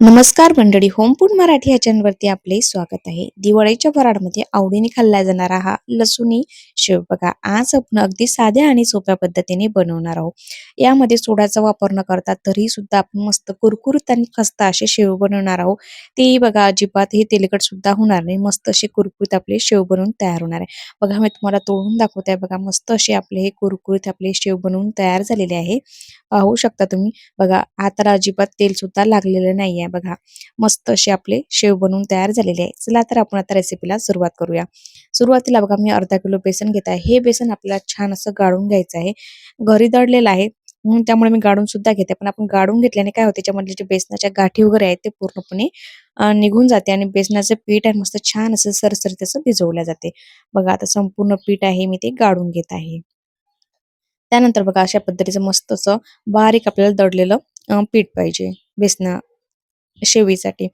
नमस्कार मंडळी होमपूड मराठी या चॅनलवरती आपले स्वागत आहे. दिवाळीच्या फराडमध्ये आवडीने खाल्ला जाणारा हा लसुणी शेव बघा आज आपण अगदी साध्या आणि सोप्या पद्धतीने बनवणार आहोत. यामध्ये सोडाचा वापर न करता तरी सुद्धा आपण मस्त कुरकुरीत आणि खस्ता असे शेव बनवणार आहोत. तेही बघा अजिबात हे तेलकट सुद्धा होणार नाही. मस्त असे कुरकुरीत आपले शेव बनवून तयार होणार आहे. बघा मी तुम्हाला तोडून दाखवत. आहे बघा मस्त असे आपले हे कुरकुरीत आपले शेव बनवून तयार झालेले आहे. पाहू शकता तुम्ही. बघा हाताला अजिबात तेल सुद्धा लागलेलं नाहीये बघा. मस्त असे आपले शेव बनवून तयार झालेले आहे. चला तर आपण आता रेसिपीला सुरुवात करूया. सुरुवातीला बघा मी अर्धा किलो बेसन घेत आहे. हे बेसन आपल्याला छान असं गाळून घ्यायचं आहे. घरी दळलेलं आहे. म्हणून त्यामुळे मी गाडून सुद्धा घेते. पण आपण गाडून घेतल्याने काय होते त्याच्यामधले जे बेसनाच्या गाठी वगैरे आहेत ते पूर्णपणे निघून जाते आणि बेसनाचं पीठ आहे मस्त छान असं सरसरीत असं भिजवल्या जाते. बघा आता संपूर्ण पीठ आहे मी ते गाडून घेत आहे. त्यानंतर बघा अशा पद्धतीचं मस्त असं बारीक आपल्याला दडलेलं पीठ पाहिजे. बेसना शेवीसाठी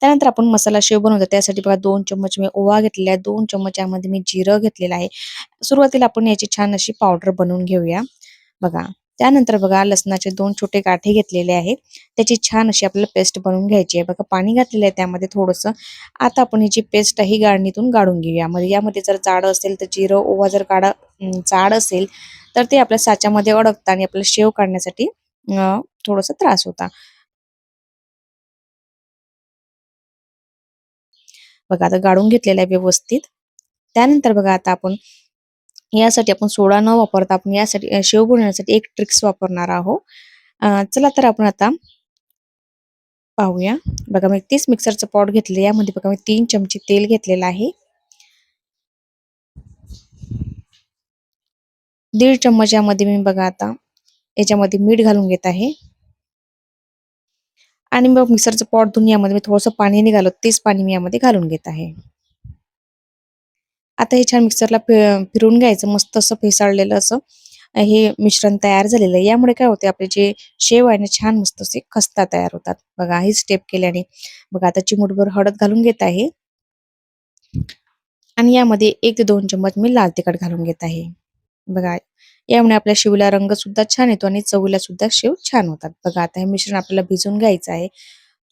त्यानंतर आपण मसाला शेव बनवतो. त्यासाठी बघा दोन चम्मच मी ओवा घेतलेला आहे. दोन चम्मच यामध्ये मी जिरं घेतलेलं आहे. सुरुवातीला आपण याची छान अशी पावडर बनवून घेऊया. बघा. त्यानंतर बघा लसणाचे दोन छोटे गाठे घेतलेले आहेत. त्याची छान अशी आपल्याला पेस्ट बनवून घ्यायची आहे. बघा पाणी घातलेलं आहे त्यामध्ये थोडंसं. आता आपण ह्याची पेस्ट आहे ही गाळणीतून गाळून घेऊया. मध्ये यामध्ये जर जाड असेल तर जिरं ओवा जर काढा जाड असेल तर ते आपल्या साच्यामध्ये अडकतं आणि आपल्याला शेव काढण्यासाठी थोडासा त्रास होता. बघा आता गाळून घेतलेला आहे व्यवस्थित. त्यानंतर बघा आता आपण यासाठी आपण सोडा न वापरता आपण यासाठी शेव बनवण्यासाठी एक ट्रिक्स वापरणार आहोत. चला तर आपण आता पाहूया. बघा मी तीस मिक्सरचं पॉट घेतलं. यामध्ये बघा मी तीन चमचे तेल घेतलेलं आहे. दीड चम्मच यामध्ये मी बघा आता याच्यामध्ये मीठ घालून घेत आहे. आणि मग मिक्सरचं पॉट धुवून यामध्ये मी थोडंसं पाणी निघालं तेच पाणी मी यामध्ये घालून घेत आहे. आता हे छान मिक्सरला फिरून घ्यायचं मस्त असं फेसाळलेलं असं हे मिश्रण तयार झालेलं आहे. यामुळे काय होते आपले जे शेव आहे ना छान मस्त असे खस्ता तयार होतात. बघा ही स्टेप केल्याने. बघा आता चिमूटभर हळद घालून घेत आहे. आणि यामध्ये एक ते दोन चम्मच मी लाल तिखट घालून घेत आहे. बघा यामुळे आपल्या शिवला रंग सुद्धा छान येतो आणि चवीला सुद्धा शेव छान होतात. बघा आता हे मिश्रण आपल्याला भिजून घ्यायचं आहे.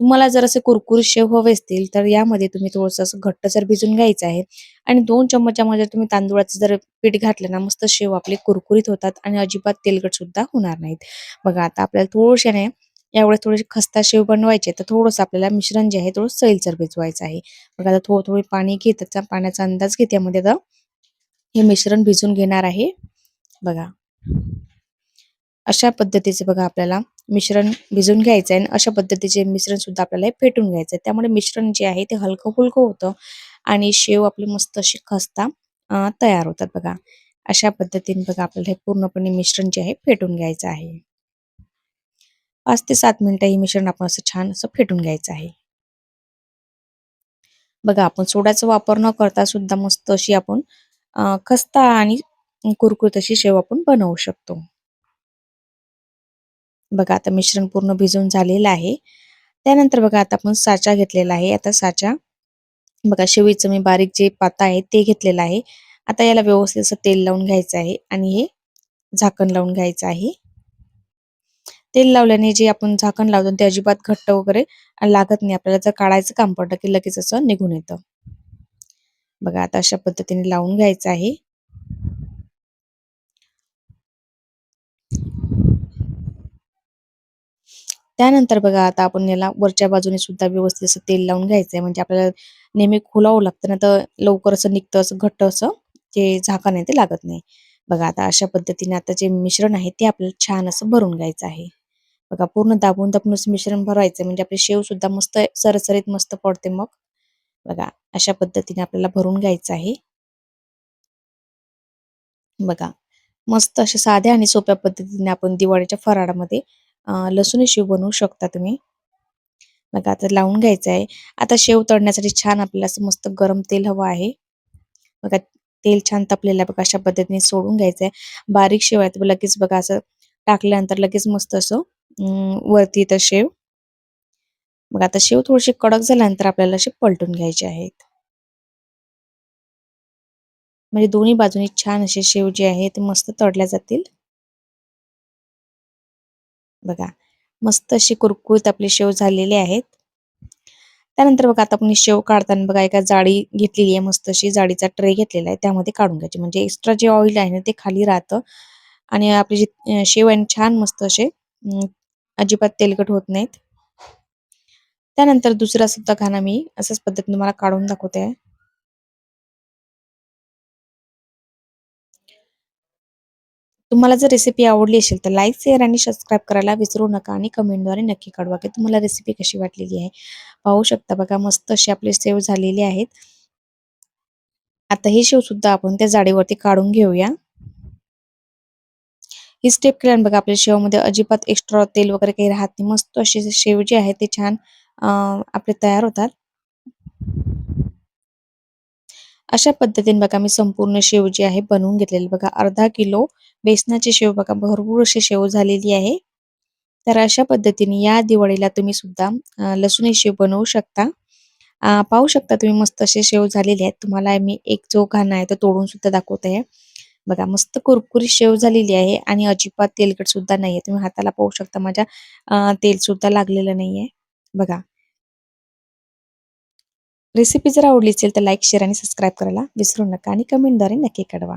तुम्हाला जर असे कुरकुरीत शेव हवे असतील तर यामध्ये तुम्ही थोडस असं घट्ट जर भिजून घ्यायचं आहे आणि दोन चम्मचामध्ये तुम्ही तांदूळाचं जर पीठ घातलं ना मस्त शेव आपले कुरकुरीत होतात आणि अजिबात तेलकट सुद्धा होणार नाहीत. बघा आता आपल्याला थोडशाने यावेळेस थोडेसे खस्ता शेव बनवायचे तर थोडंसं आपल्याला मिश्रण जे आहे थोडं सैलसर भिजवायचं आहे. बघा आता थोडं थोडी पाणी घेत त्याचा पाण्याचा अंदाज घेत यामध्ये आता हे मिश्रण भिजून घेणार आहे. बघा. अशा पद्धतीचे बघा आपल्याला मिश्रण भिजून घ्यायचं आहे आणि अशा पद्धतीचे मिश्रण सुद्धा आपल्याला फेटून घ्यायचं आहे त्यामुळे मिश्रण जे आहे ते हलकं फुलकं होतं आणि शेव आपली मस्त अशी खस्ता तयार होतात बघा. अशा पद्धतीने बघा आपल्याला हे पूर्णपणे मिश्रण जे आहे फेटून घ्यायचं आहे. पाच ते सात मिनिटं हे मिश्रण आपण असं छान असं फेटून घ्यायचं आहे. बघा आपण सोड्याचा वापर न करता सुद्धा मस्त अशी आपण खस्ता आणि कुरकुरीत अशी शेव आपण बनवू शकतो. बघा आता मिश्रण पूर्ण भिजून झालेलं आहे. त्यानंतर बघा आता आपण साचा घेतलेला आहे. आता साचा बघा शेवीचं मी बारीक जे पाता आहे ते घेतलेलं आहे. आता याला व्यवस्थित असं तेल लावून घ्यायचं आहे आणि हे झाकण लावून घ्यायचं आहे. तेल लावल्याने जे आपण झाकण लावतो ते अजिबात घट्ट वगैरे लागत नाही. आपल्याला जर काढायचं काम पडलं की लगेच असं निघून येतं. बघा आता अशा पद्धतीने लावून घ्यायचं आहे. त्यानंतर बघा आता आपण याला वरच्या बाजूने सुद्धा व्यवस्थित असं तेल लावून घ्यायचंय. म्हणजे आपल्याला नेहमी खोलावं लागतं ना तर लवकर असं निघतं असं घट्ट असं जे झाकण आहे ते लागत नाही. बघा आता अशा पद्धतीने आता जे मिश्रण आहे ते आपल्याला छान असं भरून घ्यायचं आहे. बघा पूर्ण दाबून दाबून असं मिश्रण भरायचं म्हणजे आपले शेव सुद्धा मस्त सरसरीत मस्त पडते मग. बघा अशा पद्धतीने आपल्याला भरून घ्यायचं आहे. बघा मस्त अशा साध्या आणि सोप्या पद्धतीने आपण दिवाळीच्या फराळामध्ये लसूण शेव बनवू शकता तुम्ही. बघा आता लावून घ्यायचं आहे. आता शेव तळण्यासाठी छान आपल्याला असं मस्त गरम तेल हवं आहे. बघा तेल छान तापलेलं आहे. बघा अशा पद्धतीने सोडून घ्यायचं आहे. बारीक शेव आहे. लगेच बघा असं टाकल्यानंतर लगेच मस्त असं वरती येतं शेव. मग आता शेव थोडीशी कडक झाल्यानंतर आपल्याला असे पलटून घ्यायचे आहेत. म्हणजे दोन्ही बाजूनी छान असे शेव जे आहे ते मस्त तळल्या जातील. बघा मस्त अशी कुरकुरीत आपले शेव झालेले आहेत. त्यानंतर बघा आता आपण शेव काढताना बघा एका जाळी घेतलेली आहे मस्त अशी जाळीचा ट्रे घेतलेला आहे त्यामध्ये काढून घ्यायची. म्हणजे एक्स्ट्रा जे ऑइल आहे ना ते खाली राहतं. आणि आपले जे शेव आहे छान मस्त असे अजिबात तेलकट होत नाहीत. त्यानंतर दुसरा सुद्धा खाना मी असंच पद्धतीने तुम्हाला काढून दाखवते. आहे तुम्हाला जर रेसिपी आवडली असेल तर लाईक शेअर आणि सबस्क्राईब करायला विसरू नका आणि कमेंटद्वारे नक्की कळवा की तुम्हाला रेसिपी कशी वाटलेली आहे. पाहू शकता बघा मस्त अशी आपली सेव झालेली आहेत. आता हे शेव सुद्धा आपण त्या जाडीवरती काढून घेऊया. ही स्टेप केल्याने बघा आपल्या शेवमध्ये अजिबात एक्स्ट्रा तेल वगैरे काही राहत नाही. मस्त अशी शेव जे आहे ते छान आपले तयार होतात. अशा पद्धतीने बघा मी संपूर्ण शेव जी आहे बनवून घेतलेली. बघा अर्धा किलो बेसनाची शेव बघा भरपूर अशी शेव झालेली आहे. तर अशा पद्धतीने या दिवाळीला तुम्ही सुद्धा लसूणी शेव बनवू शकता. पाहू शकता तुम्ही मस्त असे शेव झालेले आहेत. तुम्हाला मी एक जो घाणा आहे तो तोडून सुद्धा दाखवत. आहे बघा मस्त कुरकुरी शेव झालेली आहे आणि अजिबात तेलकट सुद्धा नाहीये. तुम्ही हाताला पाहू शकता माझ्या तेल सुद्धा लागलेलं नाहीये. बघा. रेसिपी जर आवडली असेल तर लाईक शेअर आणि सबस्क्राईब करायला विसरू नका आणि कमेंटद्वारे नक्की कळवा.